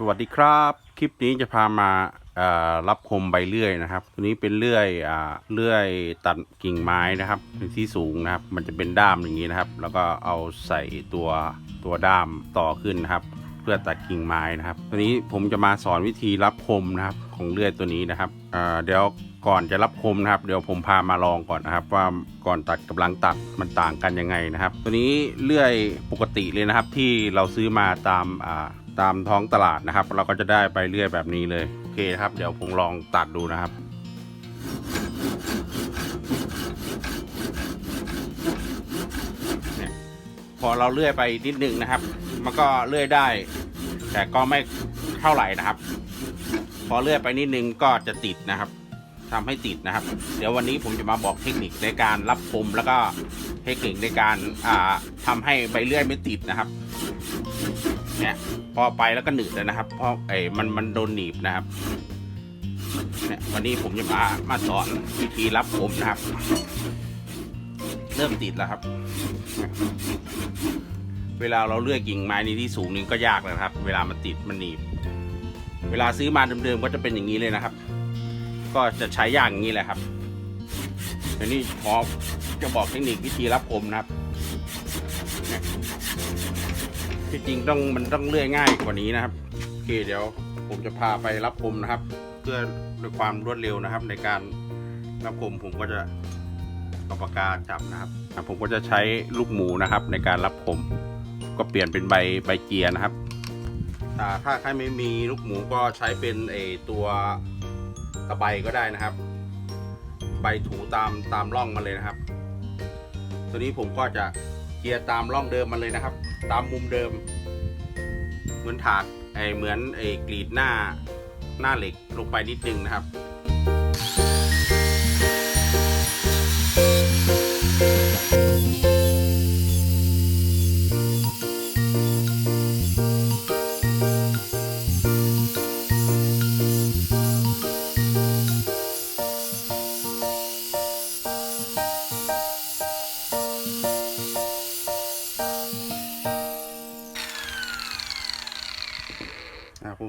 สวัสดีครับ คลิปนี้จะพามาอ่อรับคมใบเลื่อยนะครับ ตัวนี้เป็นเลื่อยอ่าเลื่อยตัดกิ่งไม้นะครับในที่สูงนะครับ มันจะเป็นด้ามอย่างนี้นะครับ แล้วก็เอาใส่ตัวตัวด้ามต่อขึ้นนะครับ เพื่อตัดกิ่งไม้นะครับ ตัวนี้ผมจะมาสอนวิธีรับคมนะครับของเลื่อยตัวนี้นะครับอ่าเดี๋ยวก่อนจะรับคมนะครับ เดี๋ยวผมพามาลองก่อนนะครับ ว่าก่อนตัดกับหลังตัดมันต่างกันยังไงนะครับ ตัวนี้เลื่อยปกติเลยนะครับที่เราซื้อมาตามอ่า ตามท้องตลาดนะครับ เราก็จะได้ไปเลื่อยแบบนี้เลยโอเคครับ เดี๋ยวผมลองตัดดูนะครับเนี่ยพอเราเลื่อยไปนิดนึงนะครับ มันก็เลื่อยได้ แต่ก็ไม่เท่าไหร่นะครับ พอเลื่อยไปนิดนึงก็จะติดนะครับทำให้ติดนะครับ เดี๋ยววันนี้ผมจะมาบอกเทคนิคในการรับคมแล้วก็เทคนิคในการอ่าทำให้ใบเลื่อยไม่ติดนะครับ เนี่ย พอไปแล้วก็หนืดเลยนะครับ เพราะไอ้มันมันโดนหนีบนะครับ เนี่ยวันนี้ผมจะมามาสอนวิธีรับคมนะครับ เริ่มติดแล้วครับ เวลาเราเลือยกิ่งไม้ในที่สูงนี่ก็ยากเลยนะครับ เวลามันติดมันหนีบ เวลาซื้อมาเดิมๆก็จะเป็นอย่างนี้เลยนะครับ ก็จะใช้ยากอย่างนี้แหละครับเดี๋ยวนี้ขอจะบอกเทคนิควิธีรับคมนะครับ ที่จริงต้องมันต้องเลื่อยง่ายกว่านี้นะครับโอเคเดี๋ยวผมจะพาไปรับคมนะครับ เพื่อด้วยความรวดเร็วนะครับ ในการรับคมผมก็จะเอาปากกาจับนะครับ ผมก็จะใช้ลูกหมูนะครับ ในการรับคมก็เปลี่ยนเป็นใบใบเกียร์นะครับอ่ถ้าใครไม่มีลูกหมูก็ใช้เป็นไอตัวตะไบก็ได้นะครับ ใบถูตามตามร่องมาเลยนะครับ ตัวนี้ผมก็จะเกียร์ตามร่องเดิมมาเลยนะครับ ตามมุมเดิม เหมือนถากไอเหมือนไอกรีดหน้าหน้าเหล็กลงไปนิดนึงนะครับอ่า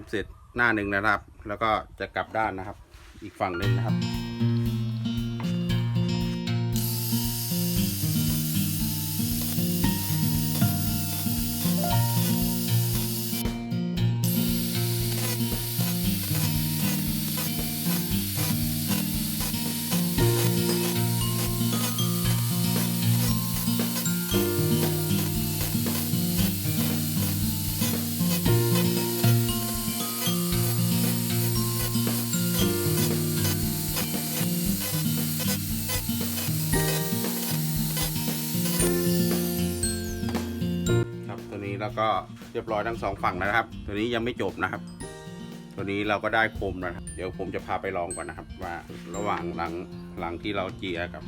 เสร็จหน้าหนึ่งนะครับ แล้วก็จะกลับด้านนะครับ อีกฝั่งหนึ่งนะครับ แล้วก็เรียบร้อยทั้งสองฝั่งนะครับ ตัวนี้ยังไม่จบนะครับ ตัวนี้เราก็ได้คมแล้วนะครับ เดี๋ยวผมจะพาไปลองก่อนนะครับ ว่าระหว่างหลังหลังที่เราเจียกับ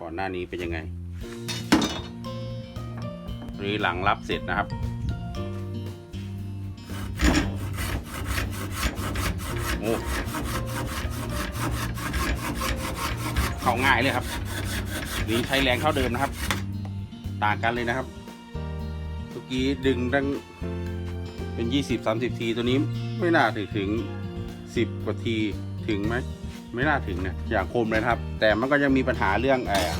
ก่อนหน้านี้เป็นยังไงตัวนี้หลังรับเสร็จนะครับโอ้เข้าง่ายเลยครับ นี่ใช้แรงเท่าเดิมนะครับ ต่างกันเลยนะครับ เมื่อกี้ดึงตั้งเป็น 20 30 ทีตัวนี้ไม่น่าถึงถึง 10 กว่าทีถึงไหมไม่น่าถึงนี่ยอย่างคมเลยครับ แต่มันก็ยังมีปัญหาเรื่องเออ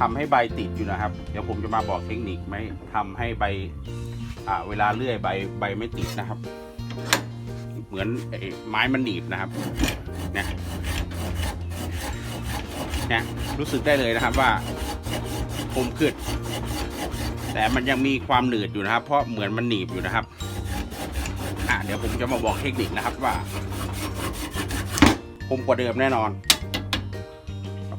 ทำให้ใบติดอยู่นะครับ เดี๋ยวผมจะมาบอกเทคนิคไม่ทำให้ใบอ่าเวลาเลื่อยใบใบไม่ติดนะครับ เหมือนไอไม้มันหนีบนะครับเนี่ยเนี่ยรู้สึกได้เลยนะครับว่าคมขึ้น แต่มันยังมีความหนืดอยู่นะครับ เพราะเหมือนมันหนีบอยู่นะครับอะเดี๋ยวผมจะมาบอกเทคนิคนะครับว่าคมกว่าเดิมแน่นอน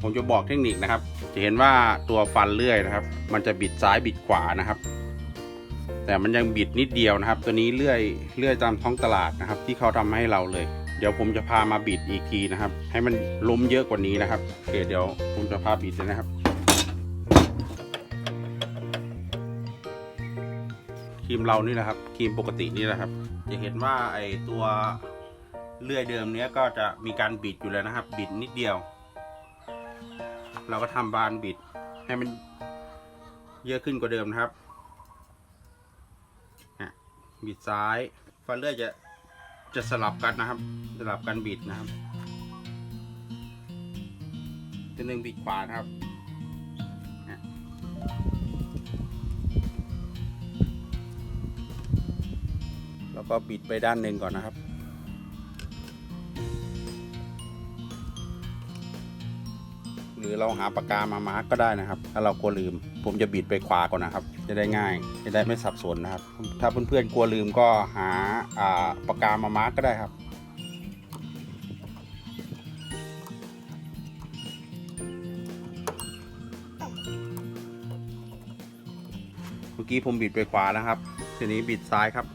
ผมจะบอกเทคนิคนะครับ จะเห็นว่าตัวฟันเลื่อยนะครับ มันจะบิดซ้ายบิดขวานะครับ แต่มันยังบิดนิดเดียวนะครับ ตัวนี้เลื่อยเลื่อยตามท้องตลาดนะครับ ที่เขาทำให้เราเลย เดี๋ยวผมจะพามาบิดอีกทีนะครับ ให้มันล้มเยอะกว่านี้นะครับโอเคเดี๋ยวผมจะพาบิดเลยนะครับ รีมเรานี่แหละครับครีมปกตินี่แหละครับ จะเห็นว่าไอตัวเลื่อยเดิมเนี้ยก็จะมีการบิดอยู่แล้วนะครับ บิดนิดเดียว เราก็ทำบานบิดให้มันเยอะขึ้นกว่าเดิมนะครับบิดซ้ายฟันเลื่อยจะจะสลับกันนะครับ สลับกันบิดนะครับตัวหนึ่งบิดขวานะครับ ก็บิดไปด้านหนึ่งก่อนนะครับ หรือเราหาปากกามามาร์กก็ได้นะครับ ถ้าเรากลัวลืม ผมจะบิดไปขวาก่อนนะครับ จะได้ง่าย จะได้ไม่สับสนนะครับ ถ้าเพื่อนๆกลัวลืมก็หาอ่าปากกามามาร์กก็ได้ครับเมื่อกี้ผมบิดไปขวานะครับ ทีนี้บิดซ้ายครับ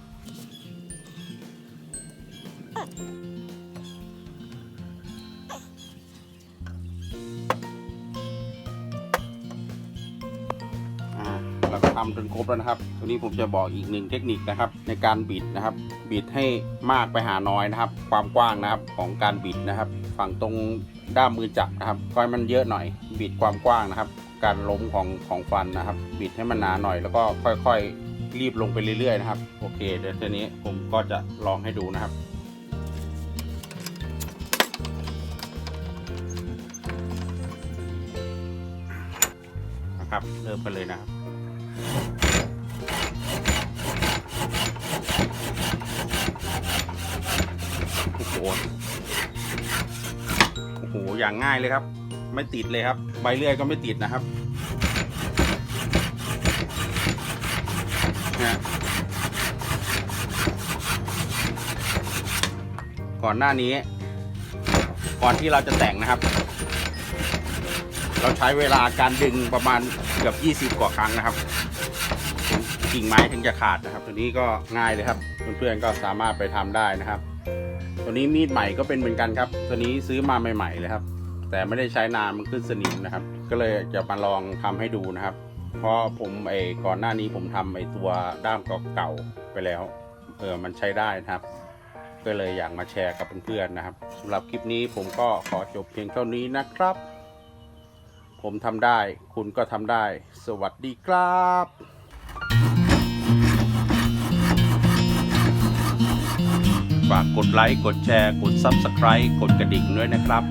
เราก็ทำจนครบแล้วนะครับทีนี้ผมจะบอกอีกหนึ่งเทคนิคนะครับ ในการบิดนะครับ บิดให้มากไปหาน้อยนะครับ ความกว้างนะครับของการบิดนะครับ ฝั่งตรงด้ามมือจับนะครับก็ให้มันเยอะหน่อย บิดความกว้างนะครับ การล้มของของฟันนะครับ บิดให้มันหนาหน่อย แล้วก็ค่อยๆ รีบลงไปเรื่อยๆนะครับโอเคเดี๋ยวทีนี้ผมก็จะลองให้ดูนะครับนะครับเริ่มกันเลยนะครับ โอ้โหอ้โห อย่างง่ายเลยครับ ไม่ติดเลยครับ ใบเลื่อยก็ไม่ติดนะครับเนี่ยก่อนหน้านี้ ก่อนที่เราจะแต่งนะครับ เราใช้เวลาการดึงประมาณเกือบ20 กว่าครั้งนะครับกิ่งไม้ถึงจะขาดนะครับ ตัวนี้ก็ง่ายเลยครับ เพื่อนๆก็สามารถไปทำได้นะครับ ตัวนี้มีดใหม่ก็เป็นเหมือนกันครับ ตัวนี้ซื้อมาใหม่ ๆ เลยครับ แต่ไม่ได้ใช้นานมันขึ้นสนิมนะครับ ก็เลยจะมาลองทำให้ดูนะครับ เพราะผมไอ้ก่อนหน้านี้ผมทำไอ้ตัวด้ามเก่าๆไปแล้ว เออมันใช้ได้นะครับ ก็เลยอยากมาแชร์กับเพื่อนๆนะครับสำหรับคลิปนี้ผมก็ขอจบเพียงเท่านี้นะครับ ผมทำได้ คุณก็ทำได้ สวัสดีครับ ฝากกดไลค์ กดแชร์ กด Subscribe กดกระดิ่งด้วยนะครับ